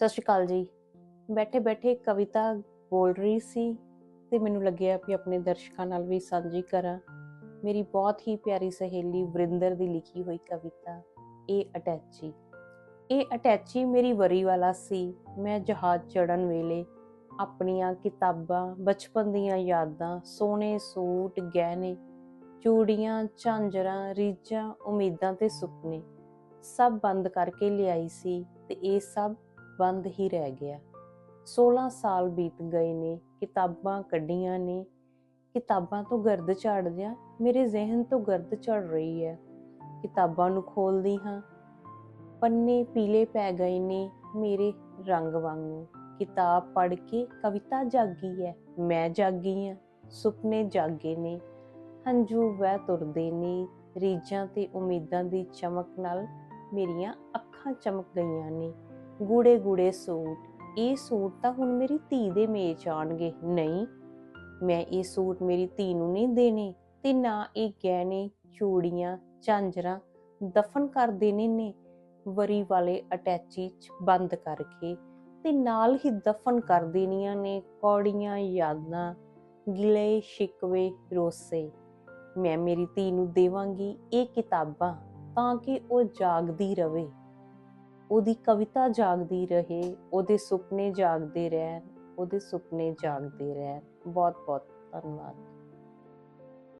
ਸਤਿ ਸ਼੍ਰੀ ਅਕਾਲ ਜੀ। ਬੈਠੇ ਬੈਠੇ ਕਵਿਤਾ ਬੋਲ ਰਹੀ ਸੀ ਤੇ ਮੈਨੂੰ ਲੱਗਿਆ ਵੀ ਆਪਣੇ ਦਰਸ਼ਕਾਂ ਨਾਲ ਵੀ ਸਾਂਝੀ ਕਰਾਂ। ਮੇਰੀ ਬਹੁਤ ਹੀ ਪਿਆਰੀ ਸਹੇਲੀ ਵਰਿੰਦਰ ਦੀ ਲਿਖੀ ਹੋਈ ਕਵਿਤਾ, ਇਹ ਅਟੈਚੀ। ਇਹ ਅਟੈਚੀ ਮੇਰੀ ਵਰੀ ਵਾਲਾ ਸੀ। ਮੈਂ ਜਹਾਜ਼ ਚੜਨ ਵੇਲੇ ਆਪਣੀਆਂ ਕਿਤਾਬਾਂ, ਬਚਪਨ ਦੀਆਂ ਯਾਦਾਂ, ਸੋਹਣੇ ਸੂਟ, ਗਹਿਣੇ, ਚੂੜੀਆਂ, ਝਾਂਜਰਾਂ, ਰੀਝਾਂ, ਉਮੀਦਾਂ ਤੇ ਸੁਪਨੇ ਸਭ ਬੰਦ ਕਰਕੇ ਲਿਆਈ ਸੀ ਤੇ ਇਹ ਸਭ ਬੰਦ ਹੀ ਰਹਿ ਗਿਆ। 16 ਸਾਲ ਬੀਤ ਗਏ ਨੇ, ਕਿਤਾਬਾਂ ਕੱਢੀਆਂ ਨੇ। ਕਿਤਾਬਾਂ ਤੋਂ ਗਰਦ ਝਾੜਦਿਆਂ ਮੇਰੇ ਜ਼ਿਹਨ ਤੋਂ ਗਰਦ ਝੜ ਰਹੀ ਹੈ। ਕਿਤਾਬਾਂ ਨੂੰ ਖੋਲਦੀ ਹਾਂ। ਪੰਨੇ ਪੀਲੇ ਪੈ ਗਏ ਨੇ ਮੇਰੇ ਰੰਗ ਵਾਂਗੂ। ਕਿਤਾਬ ਪੜ੍ਹ ਕੇ ਕਵਿਤਾ ਜਾਗੀ ਹੈ, ਮੈਂ ਜਾਗੀ ਹਾਂ, ਸੁਪਨੇ ਜਾਗੇ ਨੇ। ਹੰਝੂ ਵਹਿ ਤੁਰਦੇ ਨੇ, ਰੀਝਾਂ ਤੇ ਉਮੀਦਾਂ ਦੀ ਚਮਕ ਨਾਲ ਮੇਰੀਆਂ ਅੱਖਾਂ ਚਮਕ ਗਈਆਂ ਨੇ। ਗੂੜੇ ਗੂੜੇ ਸੂਟ। ਇਹ ਸੂਟ ਤਾਂ ਹੁਣ ਮੇਰੀ ਧੀ ਦੇ ਮੇਚ ਆਣਗੇ ਨਹੀਂ, ਮੈਂ ਇਹ ਸੂਟ ਮੇਰੀ ਧੀ ਨੂੰ ਨਹੀਂ ਦੇਣੇ ਤੇ ਨਾ ਇਹ ਗਹਿਣੇ, ਚੂੜੀਆਂ, ਝਾਂਜਰਾਂ ਦਫਨ ਕਰ ਦੇਣੇ ਨੇ। ਵਰੀ ਵਾਲੇ ਅਟੈਚੀ ਚ ਬੰਦ ਕਰਕੇ ਤੇ ਨਾਲ ਹੀ ਦਫਨ ਕਰ ਦੇਣੀਆਂ ਨੇ ਕੌੜੀਆਂ, ਯਾਦਾਂ, ਗਿਲੇ, ਸ਼ਿਕਵੇ, ਰੋਸੇ। ਮੈਂ ਮੇਰੀ ਧੀ ਨੂੰ ਦੇਵਾਂਗੀ ਇਹ ਕਿਤਾਬਾਂ ਤਾਂ ਕਿ ਉਹ ਜਾਗਦੀ ਰਵੇ। ਉਹਦੀ ਕਵਿਤਾ ਜਾਗਦੀ ਰਹੇ, ਉਹਦੇ ਸੁਪਨੇ ਜਾਗਦੇ ਰਹਿਣ, ਉਹਦੇ ਸੁਪਨੇ ਜਾਗਦੇ ਰਹਿਣ। ਬਹੁਤ ਬਹੁਤ ਧੰਨਵਾਦ।